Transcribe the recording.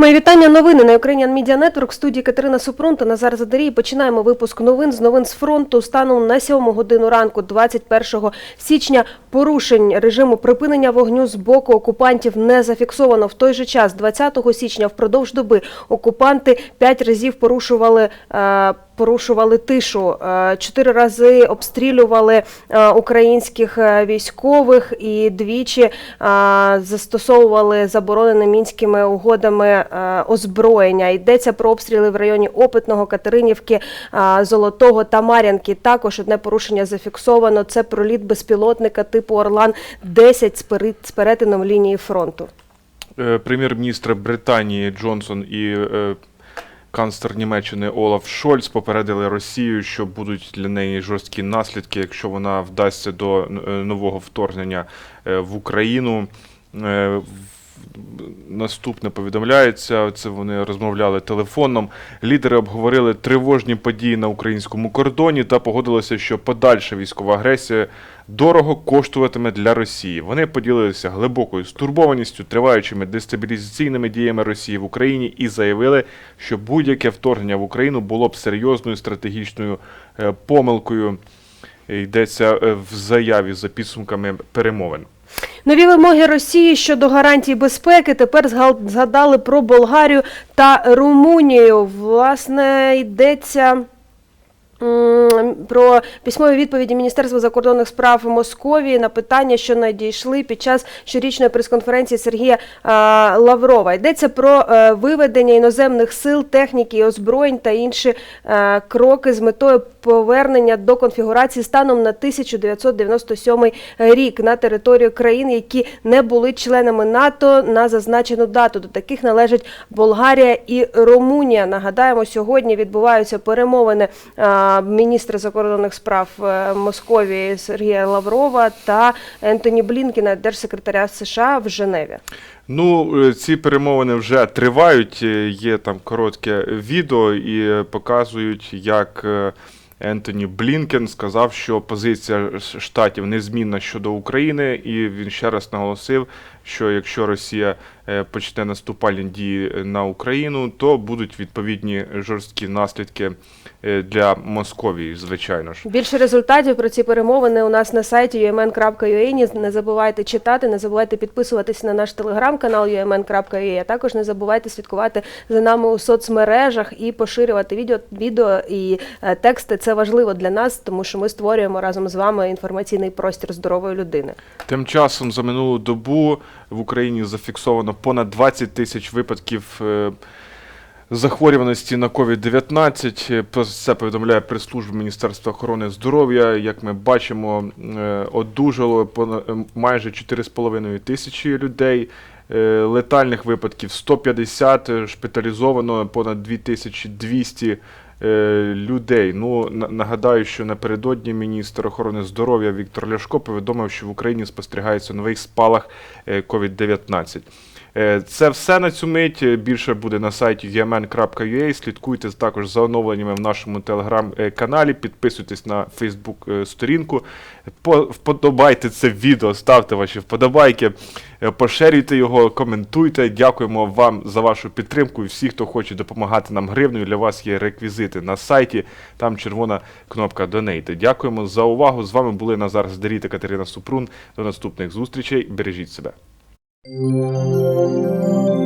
Мої вітання. Новини на Ukrainian Media Network. В студії Катерина Супрун та Назар Задарій. Починаємо випуск новин з новин з фронту. Станом на 7 годину ранку, 21 січня, порушень режиму припинення вогню з боку окупантів не зафіксовано. В той же час, 20 січня, впродовж доби окупанти п'ять разів порушували. е, Порушували тишу Е, чотири рази обстрілювали е, українських е, військових і двічі застосовували заборонене мінськими угодами озброєння. Йдеться про обстріли в районі Опитного, Катеринівки, Золотого та Мар'янки. Також одне порушення зафіксовано. Це проліт безпілотника типу Орлан 10 з перетином лінії фронту. Прем'єр-міністр Британії Джонсон і канцлер Німеччини Олаф Шольц попередили Росію, що будуть для неї жорсткі наслідки, якщо вона вдасться до е, нового вторгнення е, в Україну. Наступне повідомляється, це вони розмовляли телефоном. Лідери обговорили тривожні події на українському кордоні та погодилися, що подальша військова агресія дорого коштуватиме для Росії. Вони поділилися глибокою стурбованістю, триваючими дестабілізаційними діями Росії в Україні і заявили, що будь-яке вторгнення в Україну було б серйозною стратегічною е, помилкою. Йдеться е, в заяві за підсумками перемовин. Нові вимоги Росії щодо гарантій безпеки тепер згадали про Болгарію та Румунію. Власне, йдеться. Про письмові відповіді Міністерства закордонних справ Московії на питання, що надійшли під час щорічної прес-конференції Сергія Лаврова. Йдеться про е, виведення іноземних сил, техніки озброєнь та інші е, кроки з метою повернення до конфігурації станом на 1997 рік на територію країн, які не були членами НАТО на зазначену дату. До таких належать Болгарія і Румунія. Нагадаємо, сьогодні відбуваються перемовини міністра закордонних справ е, Московії Сергія Лаврова та Ентоні Блінкіна, держсекретаря США в Женеві. Ну, е, ці перемовини вже тривають. е, Є там коротке відео і показують, як Ентоні Блінкен сказав, що позиція штатів незмінна щодо України, і він ще раз наголосив, що якщо Росія е, почне наступальні дії на Україну, то будуть відповідні жорсткі наслідки е, для Московії, звичайно ж. Більше результатів про ці перемовини у нас на сайті umn.ua. Не забувайте читати, не забувайте підписуватися на наш телеграм-канал umn.ua, а також не забувайте слідкувати за нами у соцмережах і поширювати відео, відео і е, тексти. Це важливо для нас, тому що ми створюємо разом з вами інформаційний простір здорової людини. Тим часом за минулу добу в Україні зафіксовано понад 20 тисяч випадків е, захворюваності на COVID-19. Е, Про це повідомляє прес-служба Міністерства охорони здоров'я. Як ми бачимо, е, одужало е, майже 4,5 тисячі людей. Е, Летальних випадків 150, е, шпиталізовано понад 2200 е, людей. Ну, на- нагадаю, що напередодні міністр охорони здоров'я Віктор Ляшко повідомив, що в Україні спостерігається новий спалах е, COVID-19. Е, Це все на цю мить. Е, Більше буде на сайті umn.ua. Слідкуйте також за оновленнями в нашому телеграм-каналі. Підписуйтесь на Фейсбук-сторінку. Вподобайте це відео, ставте ваші вподобайки, е, поширюйте його, коментуйте. Дякуємо вам за вашу підтримку. І всі, хто хоче допомагати нам гривнею, для вас є реквізити на сайті. Там червона кнопка Донейти. Дякуємо за увагу. З вами були Назар Здарій та Катерина Супрун. До наступних зустрічей. Бережіть себе. Música